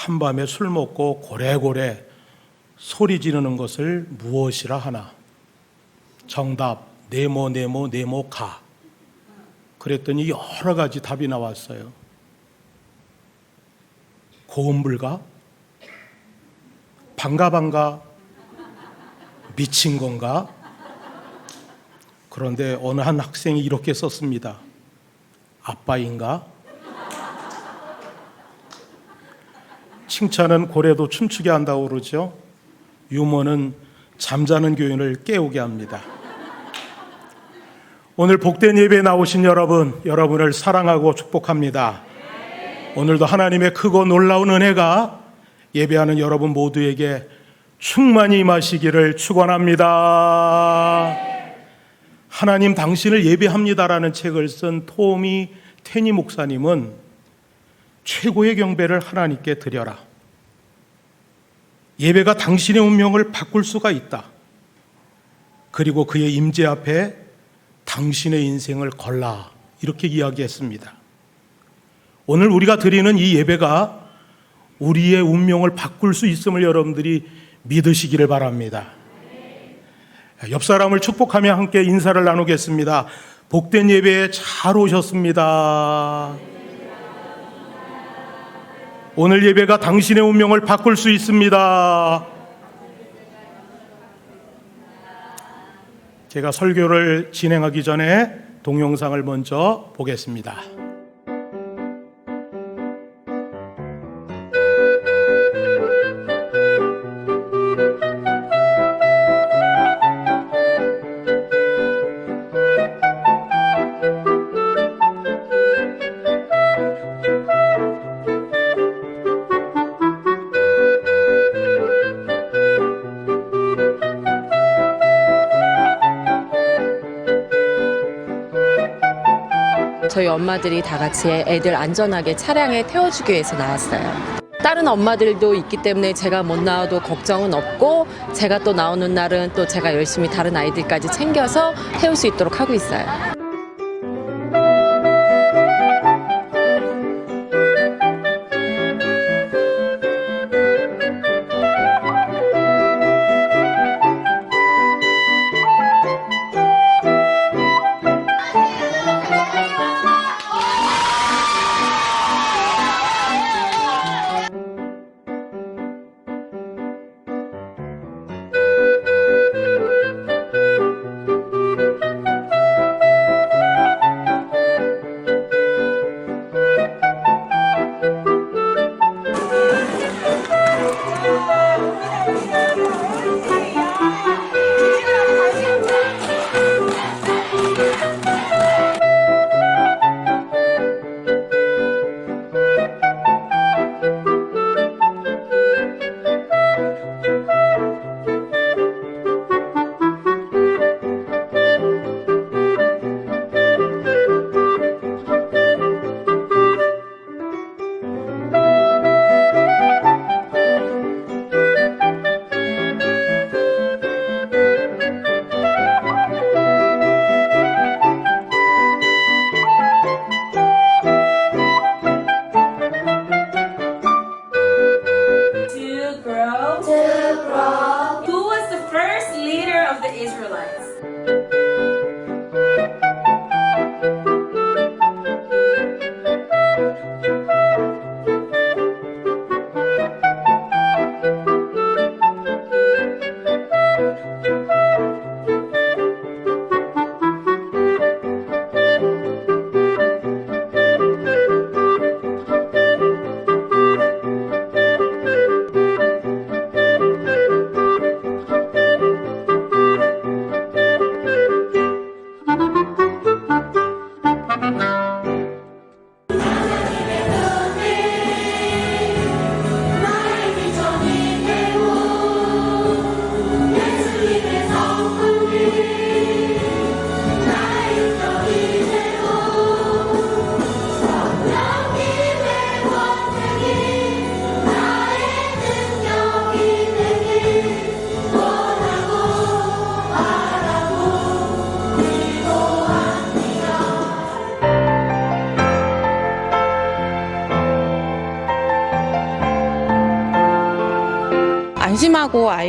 한밤에 술 먹고 고래고래 소리 지르는 것을 무엇이라 하나? 정답 네모 네모 네모 가. 그랬더니 여러 가지 답이 나왔어요. 고음불가? 반가 반가? 미친 건가? 그런데 어느 한 학생이 이렇게 썼습니다. 아빠인가? 칭찬은 고래도 춤추게 한다고 그러죠. 유머는 잠자는 교인을 깨우게 합니다. 오늘 복된 예배에 나오신 여러분, 여러분을 사랑하고 축복합니다. 오늘도 하나님의 크고 놀라운 은혜가 예배하는 여러분 모두에게 충만히 임하시기를 축원합니다. 하나님 당신을 예배합니다라는 책을 쓴 토미 테니 목사님은 최고의 경배를 하나님께 드려라. 예배가 당신의 운명을 바꿀 수가 있다. 그리고 그의 임재 앞에 당신의 인생을 걸라. 이렇게 이야기했습니다. 오늘 우리가 드리는 이 예배가 우리의 운명을 바꿀 수 있음을 여러분들이 믿으시기를 바랍니다. 옆 사람을 축복하며 함께 인사를 나누겠습니다. 복된 예배에 잘 오셨습니다. 오늘 예배가 당신의 운명을 바꿀 수 있습니다. 제가 설교를 진행하기 전에 동영상을 먼저 보겠습니다. 엄마들이 다 같이 애들 안전하게 차량에 태워주기 위해서 나왔어요. 다른 엄마들도 있기 때문에 제가 못 나와도 걱정은 없고 제가 또 나오는 날은 또 제가 열심히 다른 아이들까지 챙겨서 태울 수 있도록 하고 있어요.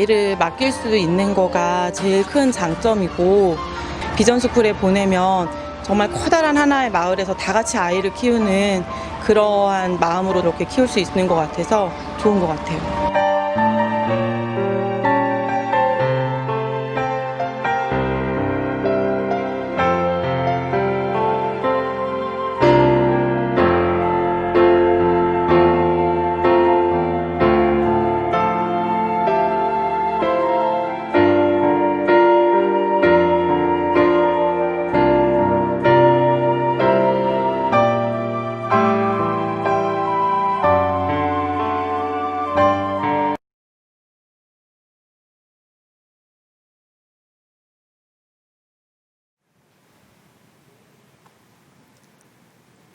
아이를 맡길 수 있는 거가 제일 큰 장점이고 비전스쿨에 보내면 정말 커다란 하나의 마을에서 다 같이 아이를 키우는 그러한 마음으로 이렇게 키울 수 있는 것 같아서 좋은 것 같아요.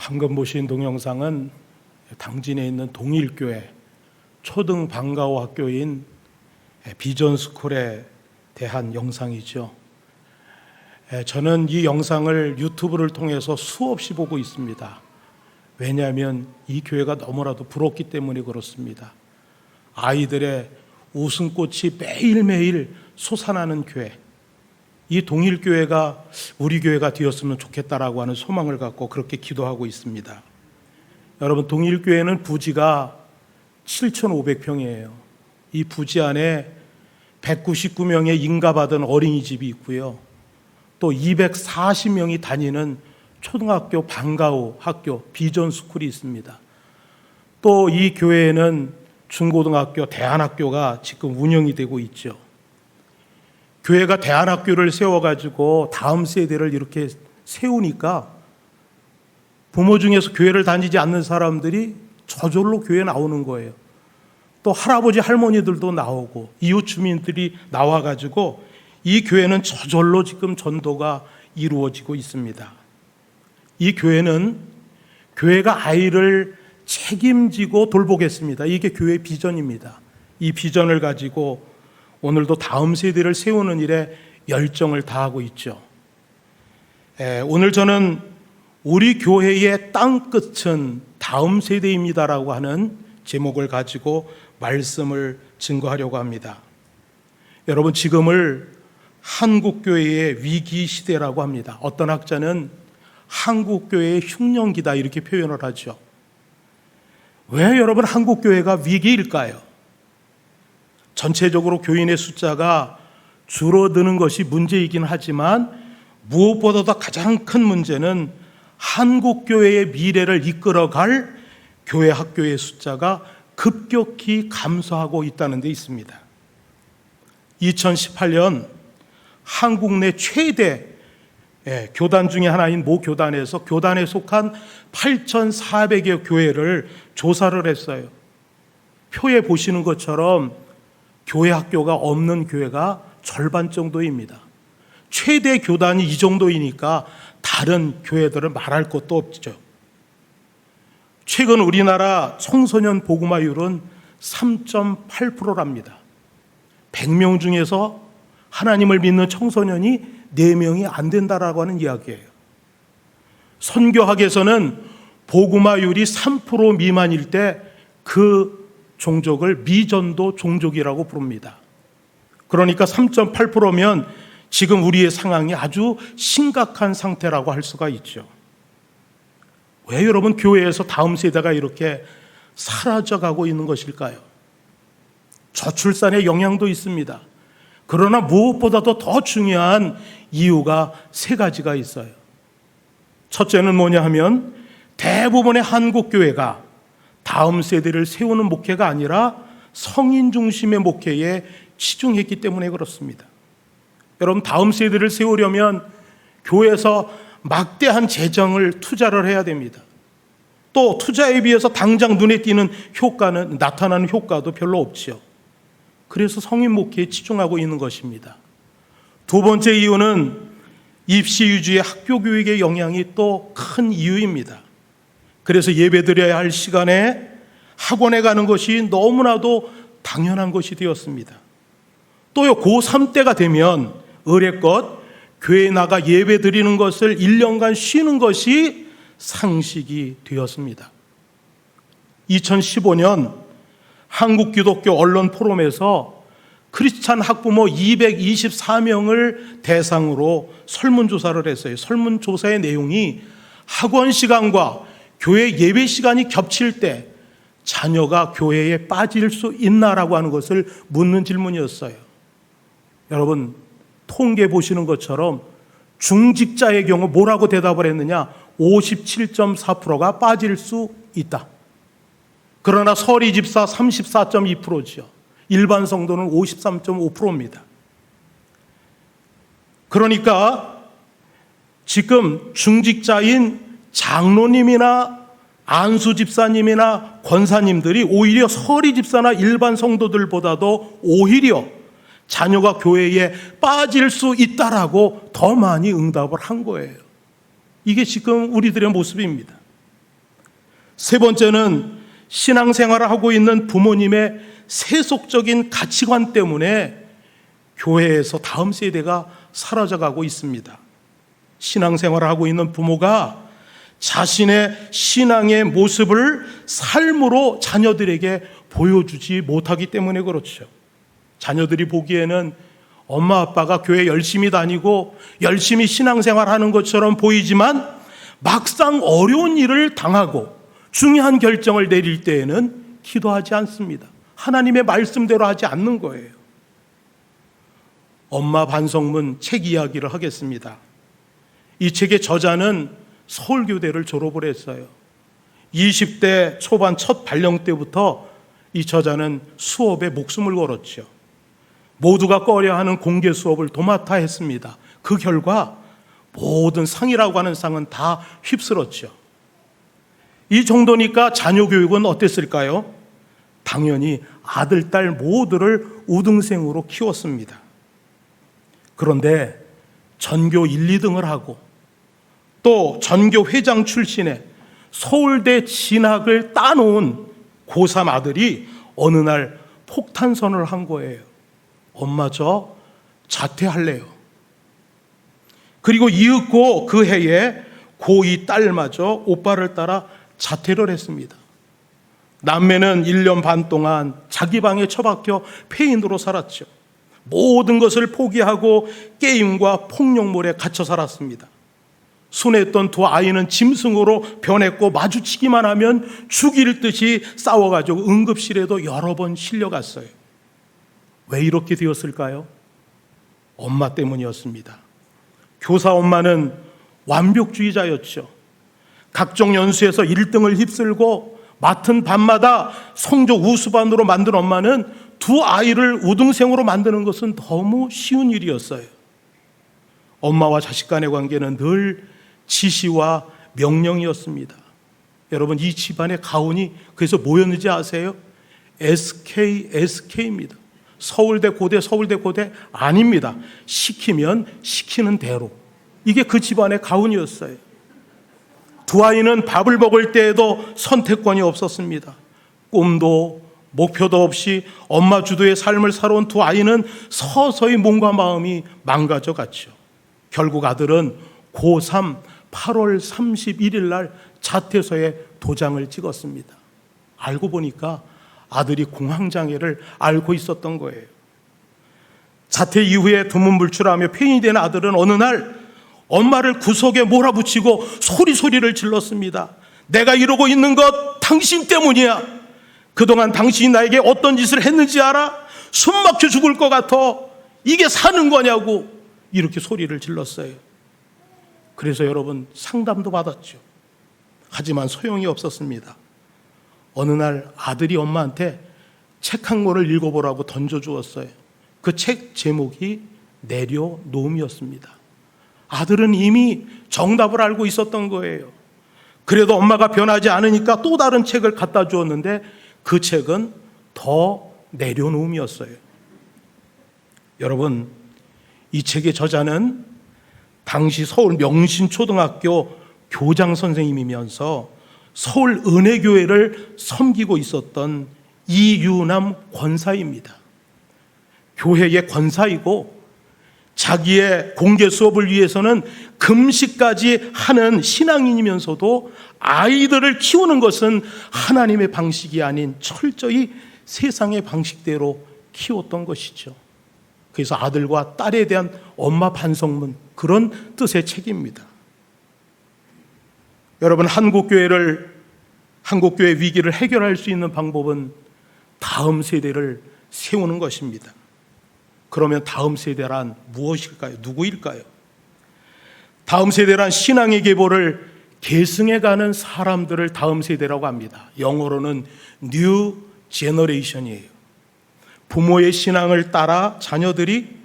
방금 보신 동영상은 당진에 있는 동일교회 초등 방과후 학교인 비전스쿨에 대한 영상이죠. 에, 저는 이 영상을 유튜브를 통해서 수없이 보고 있습니다. 왜냐하면 이 교회가 너무나도 부럽기 때문에 그렇습니다. 아이들의 웃음꽃이 매일매일 솟아나는 교회. 이 동일교회가 우리 교회가 되었으면 좋겠다라고 하는 소망을 갖고 그렇게 기도하고 있습니다. 여러분, 동일교회는 부지가 7,500평이에요. 이 부지 안에 199명의 인가받은 어린이집이 있고요. 또 240명이 다니는 초등학교 방과후 학교 비전 스쿨이 있습니다. 또 이 교회에는 중고등학교 대안학교가 지금 운영이 되고 있죠. 교회가 대안학교를 세워가지고 다음 세대를 이렇게 세우니까 부모 중에서 교회를 다니지 않는 사람들이 저절로 교회 나오는 거예요. 또 할아버지 할머니들도 나오고 이웃 주민들이 나와가지고 이 교회는 저절로 지금 전도가 이루어지고 있습니다. 이 교회는 교회가 아이를 책임지고 돌보겠습니다. 이게 교회 비전입니다. 이 비전을 가지고 오늘도 다음 세대를 세우는 일에 열정을 다하고 있죠. 에, 오늘 저는 우리 교회의 땅 끝은 다음 세대입니다라고 하는 제목을 가지고 말씀을 증거하려고 합니다. 여러분 지금을 한국 교회의 위기 시대라고 합니다. 어떤 학자는 한국 교회의 흉년기다 이렇게 표현을 하죠. 왜 여러분 한국 교회가 위기일까요? 전체적으로 교인의 숫자가 줄어드는 것이 문제이긴 하지만 무엇보다도 가장 큰 문제는 한국 교회의 미래를 이끌어갈 교회 학교의 숫자가 급격히 감소하고 있다는 데 있습니다. 2018년 한국 내 최대 예, 교단 중에 하나인 모 교단에서 교단에 속한 8,400여 교회를 조사를 했어요. 표에 보시는 것처럼 교회 학교가 없는 교회가 절반 정도입니다. 최대 교단이 이 정도이니까 다른 교회들은 말할 것도 없죠. 최근 우리나라 청소년 복음화율은 3.8%랍니다. 100명 중에서 하나님을 믿는 청소년이 4명이 안 된다라고 하는 이야기예요. 선교학에서는 복음화율이 3% 미만일 때 그 종족을 미전도 종족이라고 부릅니다. 그러니까 3.8%면 지금 우리의 상황이 아주 심각한 상태라고 할 수가 있죠. 왜 여러분 교회에서 다음 세대가 이렇게 사라져가고 있는 것일까요? 저출산의 영향도 있습니다. 그러나 무엇보다도 더 중요한 이유가 세 가지가 있어요. 첫째는 뭐냐 하면 대부분의 한국 교회가 다음 세대를 세우는 목회가 아니라 성인 중심의 목회에 치중했기 때문에 그렇습니다. 여러분 다음 세대를 세우려면 교회에서 막대한 재정을 투자를 해야 됩니다. 또 투자에 비해서 당장 눈에 띄는 효과는 나타나는 효과도 별로 없지요. 그래서 성인 목회에 치중하고 있는 것입니다. 두 번째 이유는 입시 위주의 학교 교육의 영향이 또 큰 이유입니다. 그래서 예배 드려야 할 시간에 학원에 가는 것이 너무나도 당연한 것이 되었습니다. 또요, 고3 때가 되면 의례껏 교회 나가 예배 드리는 것을 1년간 쉬는 것이 상식이 되었습니다. 2015년 한국 기독교 언론 포럼에서 크리스찬 학부모 224명을 대상으로 설문조사를 했어요. 설문조사의 내용이 학원 시간과 교회 예배 시간이 겹칠 때 자녀가 교회에 빠질 수 있나라고 하는 것을 묻는 질문이었어요. 여러분, 통계 보시는 것처럼 중직자의 경우 뭐라고 대답을 했느냐? 57.4%가 빠질 수 있다. 그러나 서리 집사 34.2%죠. 일반 성도는 53.5%입니다. 그러니까 지금 중직자인 장로님이나 안수 집사님이나 권사님들이 오히려 서리 집사나 일반 성도들보다도 오히려 자녀가 교회에 빠질 수 있다라고 더 많이 응답을 한 거예요. 이게 지금 우리들의 모습입니다. 세 번째는 신앙생활을 하고 있는 부모님의 세속적인 가치관 때문에 교회에서 다음 세대가 사라져가고 있습니다. 신앙생활을 하고 있는 부모가 자신의 신앙의 모습을 삶으로 자녀들에게 보여주지 못하기 때문에 그렇죠. 자녀들이 보기에는 엄마 아빠가 교회 열심히 다니고 열심히 신앙생활 하는 것처럼 보이지만 막상 어려운 일을 당하고 중요한 결정을 내릴 때에는 기도하지 않습니다. 하나님의 말씀대로 하지 않는 거예요. 엄마 반성문 책 이야기를 하겠습니다. 이 책의 저자는 서울교대를 졸업을 했어요. 20대 초반 첫 발령 때부터 이 저자는 수업에 목숨을 걸었죠. 모두가 꺼려하는 공개 수업을 도맡아 했습니다. 그 결과 모든 상이라고 하는 상은 다 휩쓸었죠. 이 정도니까 자녀 교육은 어땠을까요? 당연히 아들, 딸 모두를 우등생으로 키웠습니다. 그런데 전교 1, 2등을 하고 또 전교 회장 출신의 서울대 진학을 따놓은 고3 아들이 어느 날 폭탄선을 한 거예요. 엄마 저 자퇴할래요. 그리고 이윽고 그 해에 고2 딸마저 오빠를 따라 자퇴를 했습니다. 남매는 1년 반 동안 자기 방에 처박혀 폐인으로 살았죠. 모든 것을 포기하고 게임과 폭력몰에 갇혀 살았습니다. 순했던 두 아이는 짐승으로 변했고 마주치기만 하면 죽일 듯이 싸워가지고 응급실에도 여러 번 실려갔어요. 왜 이렇게 되었을까요? 엄마 때문이었습니다. 교사 엄마는 완벽주의자였죠. 각종 연수에서 1등을 휩쓸고 맡은 밤마다 성적 우수반으로 만든 엄마는 두 아이를 우등생으로 만드는 것은 너무 쉬운 일이었어요. 엄마와 자식 간의 관계는 늘 지시와 명령이었습니다. 여러분, 이 집안의 가훈이 그래서 뭐였는지 아세요? SK, SK입니다. 서울대 고대, 서울대 고대 아닙니다. 시키면 시키는 대로. 이게 그 집안의 가훈이었어요. 두 아이는 밥을 먹을 때에도 선택권이 없었습니다. 꿈도 목표도 없이 엄마 주도의 삶을 살아온 두 아이는 서서히 몸과 마음이 망가져 갔죠. 결국 아들은 고3 8월 31일 날 자퇴서에 도장을 찍었습니다. 알고 보니까 아들이 공황장애를 앓고 있었던 거예요. 자퇴 이후에 두문불출하며 폐인이 된 아들은 어느 날 엄마를 구석에 몰아붙이고 소리소리를 질렀습니다. 내가 이러고 있는 것 당신 때문이야. 그동안 당신이 나에게 어떤 짓을 했는지 알아? 숨 막혀 죽을 것 같아. 이게 사는 거냐고. 이렇게 소리를 질렀어요. 그래서 여러분 상담도 받았죠. 하지만 소용이 없었습니다. 어느 날 아들이 엄마한테 책 한 권을 읽어보라고 던져주었어요. 그 책 제목이 내려놓음이었습니다. 아들은 이미 정답을 알고 있었던 거예요. 그래도 엄마가 변하지 않으니까 또 다른 책을 갖다 주었는데 그 책은 더 내려놓음이었어요. 여러분, 이 책의 저자는 당시 서울 명신초등학교 교장 선생님이면서 서울 은혜교회를 섬기고 있었던 이유남 권사입니다. 교회의 권사이고 자기의 공개 수업을 위해서는 금식까지 하는 신앙인이면서도 아이들을 키우는 것은 하나님의 방식이 아닌 철저히 세상의 방식대로 키웠던 것이죠. 그래서 아들과 딸에 대한 엄마 반성문 그런 뜻의 책입니다. 여러분 한국 교회를 한국 교회 위기를 해결할 수 있는 방법은 다음 세대를 세우는 것입니다. 그러면 다음 세대란 무엇일까요? 누구일까요? 다음 세대란 신앙의 계보를 계승해가는 사람들을 다음 세대라고 합니다. 영어로는 New Generation이에요. 부모의 신앙을 따라 자녀들이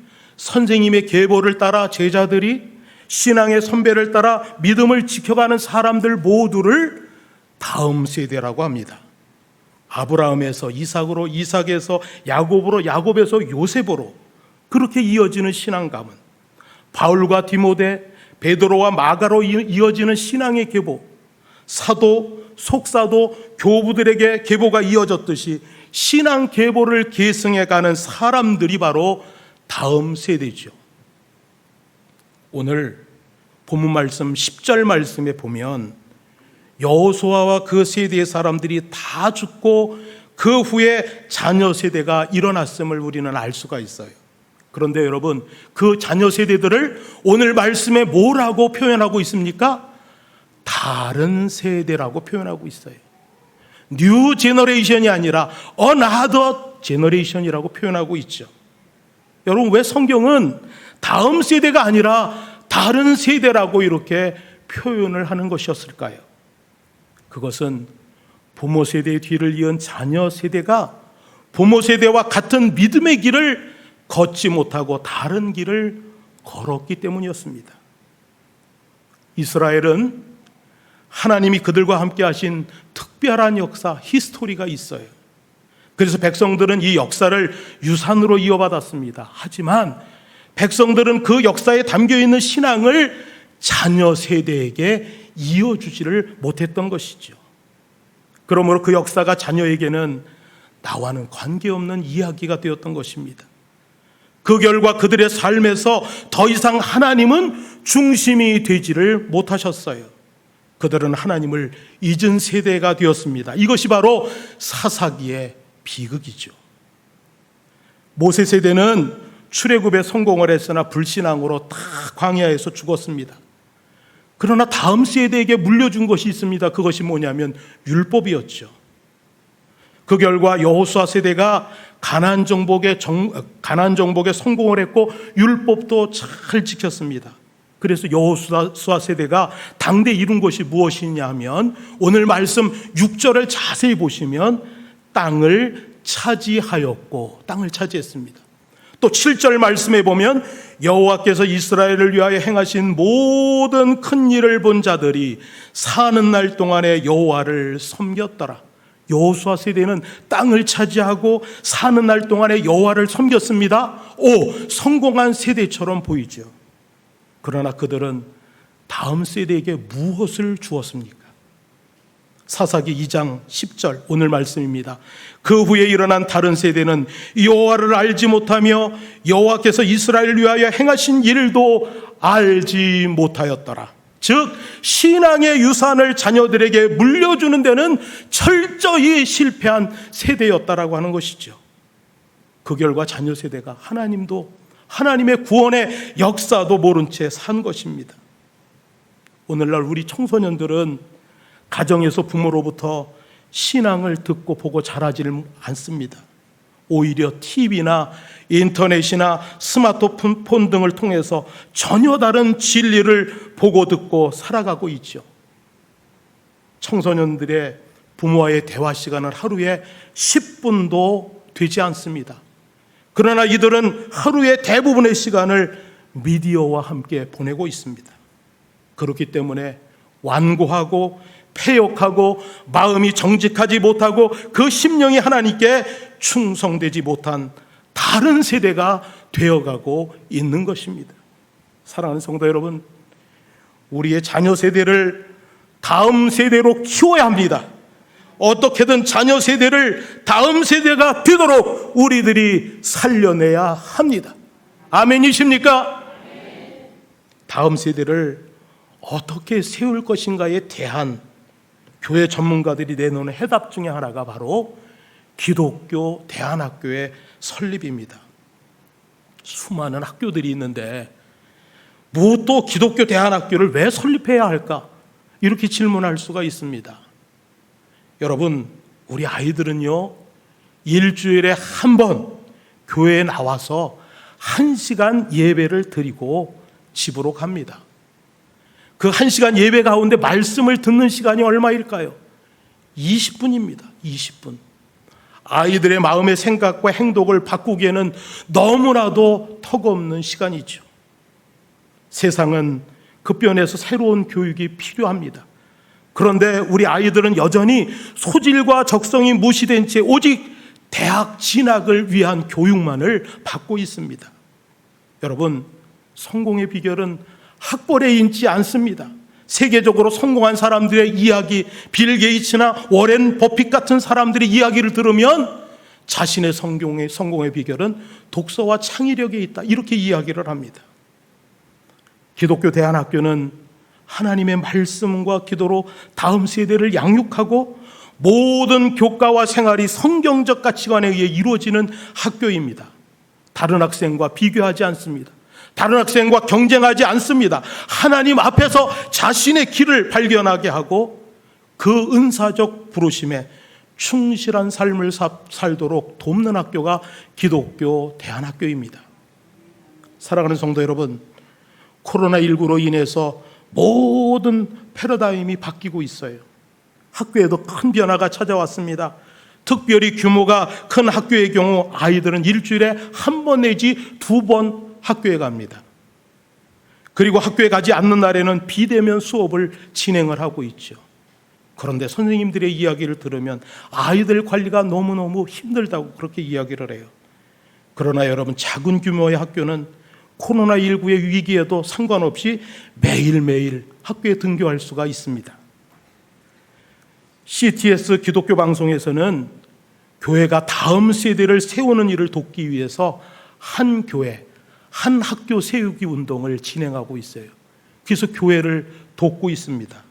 선생님의 계보를 따라 제자들이 신앙의 선배를 따라 믿음을 지켜가는 사람들 모두를 다음 세대라고 합니다. 아브라함에서 이삭으로 이삭에서 야곱으로 야곱에서 요셉으로 그렇게 이어지는 신앙감은 바울과 디모데 베드로와 마가로 이- 이어지는 신앙의 계보 사도 속사도 교부들에게 계보가 이어졌듯이 신앙 계보를 계승해 가는 사람들이 바로 다음 세대죠. 오늘 본문 말씀 10절 말씀에 보면 여호수아와 그 세대의 사람들이 다 죽고 그 후에 자녀 세대가 일어났음을 우리는 알 수가 있어요. 그런데 여러분, 그 자녀 세대들을 오늘 말씀에 뭐라고 표현하고 있습니까? 다른 세대라고 표현하고 있어요. 뉴 제너레이션이 아니라 어나더 제너레이션이라고 표현하고 있죠. 여러분, 왜 성경은 다음 세대가 아니라 다른 세대라고 이렇게 표현을 하는 것이었을까요? 그것은 부모 세대의 뒤를 이은 자녀 세대가 부모 세대와 같은 믿음의 길을 걷지 못하고 다른 길을 걸었기 때문이었습니다. 이스라엘은 하나님이 그들과 함께 하신 특별한 역사, 히스토리가 있어요. 그래서 백성들은 이 역사를 유산으로 이어받았습니다. 하지만 백성들은 그 역사에 담겨 있는 신앙을 자녀 세대에게 이어주지를 못했던 것이죠. 그러므로 그 역사가 자녀에게는 나와는 관계없는 이야기가 되었던 것입니다. 그 결과 그들의 삶에서 더 이상 하나님은 중심이 되지를 못하셨어요. 그들은 하나님을 잊은 세대가 되었습니다. 이것이 바로 사사기의 비극이죠. 모세 세대는 출애굽에 성공을 했으나 불신앙으로 다 광야에서 죽었습니다. 그러나 다음 세대에게 물려준 것이 있습니다. 그것이 뭐냐면 율법이었죠. 그 결과 여호수아 세대가 가난 정복에 정, 가난 정복에 성공을 했고 율법도 잘 지켰습니다. 그래서 여호수아 세대가 당대 이룬 것이 무엇이냐면 오늘 말씀 6절을 자세히 보시면 땅을 차지하였고 땅을 차지했습니다. 또 7절 말씀에 보면 여호와께서 이스라엘을 위하여 행하신 모든 큰 일을 본 자들이 사는 날 동안에 여호와를 섬겼더라. 여호수아 세대는 땅을 차지하고 사는 날 동안에 여호와를 섬겼습니다. 오, 성공한 세대처럼 보이죠. 그러나 그들은 다음 세대에게 무엇을 주었습니까? 사사기 2장 10절 오늘 말씀입니다. 그 후에 일어난 다른 세대는 여호와를 알지 못하며 여호와께서 이스라엘을 위하여 행하신 일도 알지 못하였더라. 즉 신앙의 유산을 자녀들에게 물려주는 데는 철저히 실패한 세대였다라고 하는 것이죠. 그 결과 자녀 세대가 하나님도 하나님의 구원의 역사도 모른 채 산 것입니다. 오늘날 우리 청소년들은 가정에서 부모로부터 신앙을 듣고 보고 자라지를 않습니다. 오히려 TV나 인터넷이나 스마트폰 등을 통해서 전혀 다른 진리를 보고 듣고 살아가고 있죠. 청소년들의 부모와의 대화 시간은 하루에 10분도 되지 않습니다. 그러나 이들은 하루의 대부분의 시간을 미디어와 함께 보내고 있습니다. 그렇기 때문에 완고하고 폐역하고 마음이 정직하지 못하고 그 심령이 하나님께 충성되지 못한 다른 세대가 되어가고 있는 것입니다. 사랑하는 성도 여러분, 우리의 자녀 세대를 다음 세대로 키워야 합니다. 어떻게든 자녀 세대를 다음 세대가 되도록 우리들이 살려내야 합니다. 아멘이십니까? 다음 세대를 어떻게 세울 것인가에 대한 교회 전문가들이 내놓는 해답 중에 하나가 바로 기독교 대안학교의 설립입니다. 수많은 학교들이 있는데 뭐또 기독교 대안학교를 왜 설립해야 할까? 이렇게 질문할 수가 있습니다. 여러분, 우리 아이들은요, 일주일에 한 번 교회에 나와서 한 시간 예배를 드리고 집으로 갑니다. 그 한 시간 예배 가운데 말씀을 듣는 시간이 얼마일까요? 20분입니다. 20분. 아이들의 마음의 생각과 행동을 바꾸기에는 너무나도 턱없는 시간이죠. 세상은 급변해서 새로운 교육이 필요합니다. 그런데 우리 아이들은 여전히 소질과 적성이 무시된 채 오직 대학 진학을 위한 교육만을 받고 있습니다. 여러분, 성공의 비결은 학벌에 있지 않습니다. 세계적으로 성공한 사람들의 이야기, 빌 게이츠나 워렌 버핏 같은 사람들의 이야기를 들으면 자신의 성공의, 성공의 비결은 독서와 창의력에 있다. 이렇게 이야기를 합니다. 기독교 대안학교는 하나님의 말씀과 기도로 다음 세대를 양육하고 모든 교과와 생활이 성경적 가치관에 의해 이루어지는 학교입니다. 다른 학생과 비교하지 않습니다. 다른 학생과 경쟁하지 않습니다. 하나님 앞에서 자신의 길을 발견하게 하고 그 은사적 부르심에 충실한 삶을 사- 살도록 돕는 학교가 기독교 대안학교입니다. 사랑하는 성도 여러분, 코로나19로 인해서 모든 패러다임이 바뀌고 있어요. 학교에도 큰 변화가 찾아왔습니다. 특별히 규모가 큰 학교의 경우 아이들은 일주일에 한 번 내지 두 번 학교에 갑니다. 그리고 학교에 가지 않는 날에는 비대면 수업을 진행을 하고 있죠. 그런데 선생님들의 이야기를 들으면 아이들 관리가 너무너무 힘들다고 그렇게 이야기를 해요. 그러나 여러분, 작은 규모의 학교는 코로나19의 위기에도 상관없이 매일매일 학교에 등교할 수가 있습니다. CTS 기독교 방송에서는 교회가 다음 세대를 세우는 일을 돕기 위해서 한 교회, 한 학교 세우기 운동을 진행하고 있어요. 그래서 교회를 돕고 있습니다.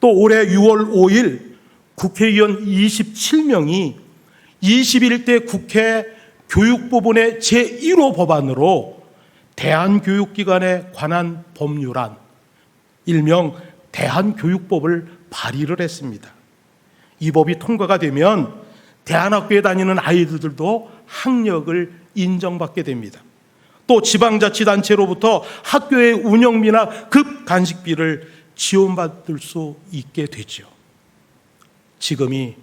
또 올해 6월 5일 국회의원 27명이 21대 국회 교육부분의 제1호 법안으로 대한교육기관에 관한 법률안, 일명 대한교육법을 발의를 했습니다. 이 법이 통과가 되면 대안학교에 다니는 아이들도 학력을 인정받게 됩니다. 또 지방자치단체로부터 학교의 운영비나 급 간식비를 지원받을 수 있게 되죠. 지금이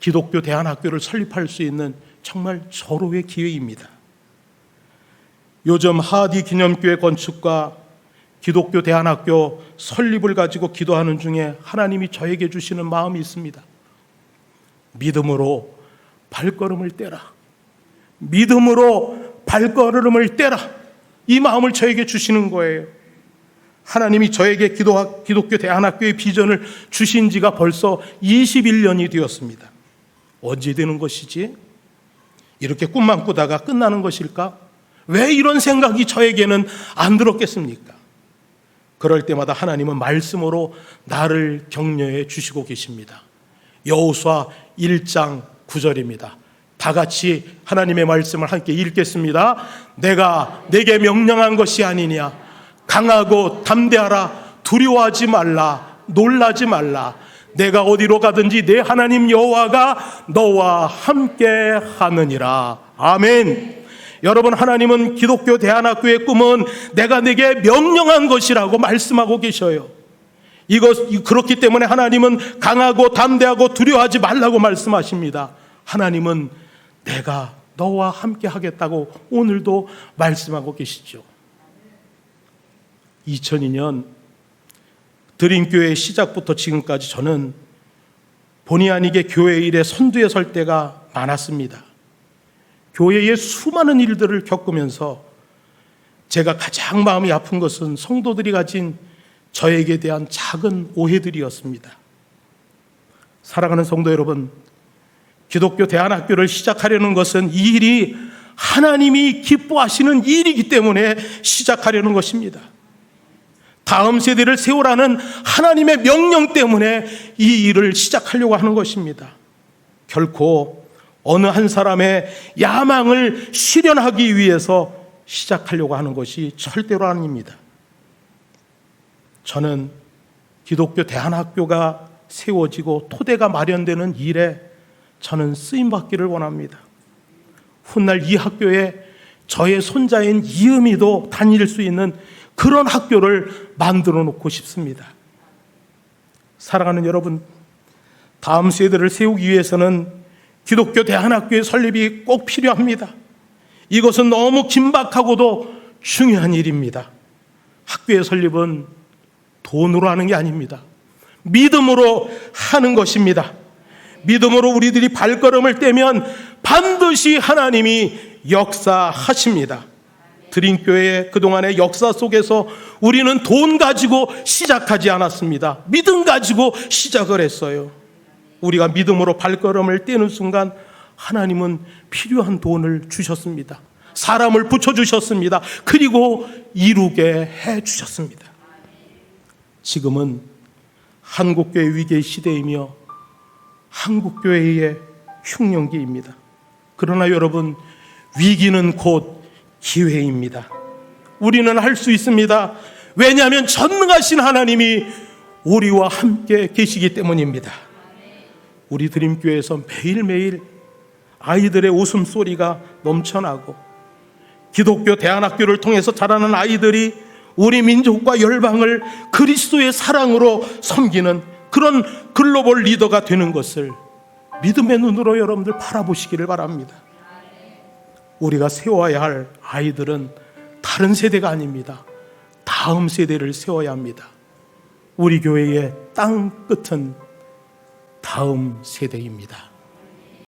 기독교 대안학교를 설립할 수 있는 정말 절호의 기회입니다. 요즘 하디 기념교회 건축과 기독교 대안학교 설립을 가지고 기도하는 중에 하나님이 저에게 주시는 마음이 있습니다. 믿음으로 발걸음을 떼라. 믿음으로 발걸음을 떼라. 이 마음을 저에게 주시는 거예요. 하나님이 저에게 기도, 기독교 대안학교의 비전을 주신 지가 벌써 21년이 되었습니다. 언제 되는 것이지? 이렇게 꿈만 꾸다가 끝나는 것일까? 왜 이런 생각이 저에게는 안 들었겠습니까? 그럴 때마다 하나님은 말씀으로 나를 격려해 주시고 계십니다. 여호수아 1장 9절입니다. 다 같이 하나님의 말씀을 함께 읽겠습니다. 내가 내게 명령한 것이 아니냐 강하고 담대하라 두려워하지 말라 놀라지 말라 내가 어디로 가든지 내 하나님 여호와가 너와 함께 하느니라. 아멘. 여러분 하나님은 기독교 대안학교의 꿈은 내가 내게 명령한 것이라고 말씀하고 계셔요. 이것 그렇기 때문에 하나님은 강하고 담대하고 두려워하지 말라고 말씀하십니다. 하나님은 내가 너와 함께 하겠다고 오늘도 말씀하고 계시죠. 2002년 드림교회 시작부터 지금까지 저는 본의 아니게 교회 일에 선두에 설 때가 많았습니다. 교회의 수많은 일들을 겪으면서 제가 가장 마음이 아픈 것은 성도들이 가진 저에게 대한 작은 오해들이었습니다. 사랑하는 성도 여러분, 기독교 대안학교를 시작하려는 것은 이 일이 하나님이 기뻐하시는 일이기 때문에 시작하려는 것입니다. 다음 세대를 세우라는 하나님의 명령 때문에 이 일을 시작하려고 하는 것입니다. 결코 어느 한 사람의 야망을 실현하기 위해서 시작하려고 하는 것이 절대로 아닙니다. 저는 기독교 대한학교가 세워지고 토대가 마련되는 일에 저는 쓰임 받기를 원합니다. 훗날 이 학교에 저의 손자인 이음이도 다닐 수 있는 그런 학교를 만들어 놓고 싶습니다. 사랑하는 여러분, 다음 세대를 세우기 위해서는 기독교 대한학교의 설립이 꼭 필요합니다. 이것은 너무 긴박하고도 중요한 일입니다. 학교의 설립은 돈으로 하는 게 아닙니다. 믿음으로 하는 것입니다. 믿음으로 우리들이 발걸음을 떼면 반드시 하나님이 역사하십니다. 드림교회의 그동안의 역사 속에서 우리는 돈 가지고 시작하지 않았습니다. 믿음 가지고 시작을 했어요. 우리가 믿음으로 발걸음을 떼는 순간 하나님은 필요한 돈을 주셨습니다. 사람을 붙여주셨습니다. 그리고 이루게 해주셨습니다. 지금은 한국교회 위기의 시대이며 한국교회의 흉년기입니다. 그러나 여러분, 위기는 곧 기회입니다. 우리는 할 수 있습니다. 왜냐하면 전능하신 하나님이 우리와 함께 계시기 때문입니다. 우리 드림교회에서 매일매일 아이들의 웃음소리가 넘쳐나고 기독교 대안학교를 통해서 자라는 아이들이 우리 민족과 열방을 그리스도의 사랑으로 섬기는 그런 글로벌 리더가 되는 것을 믿음의 눈으로 여러분들 바라보시기를 바랍니다. 우리가 세워야 할 아이들은 다른 세대가 아닙니다. 다음 세대를 세워야 합니다. 우리 교회의 땅 끝은 다음 세대입니다.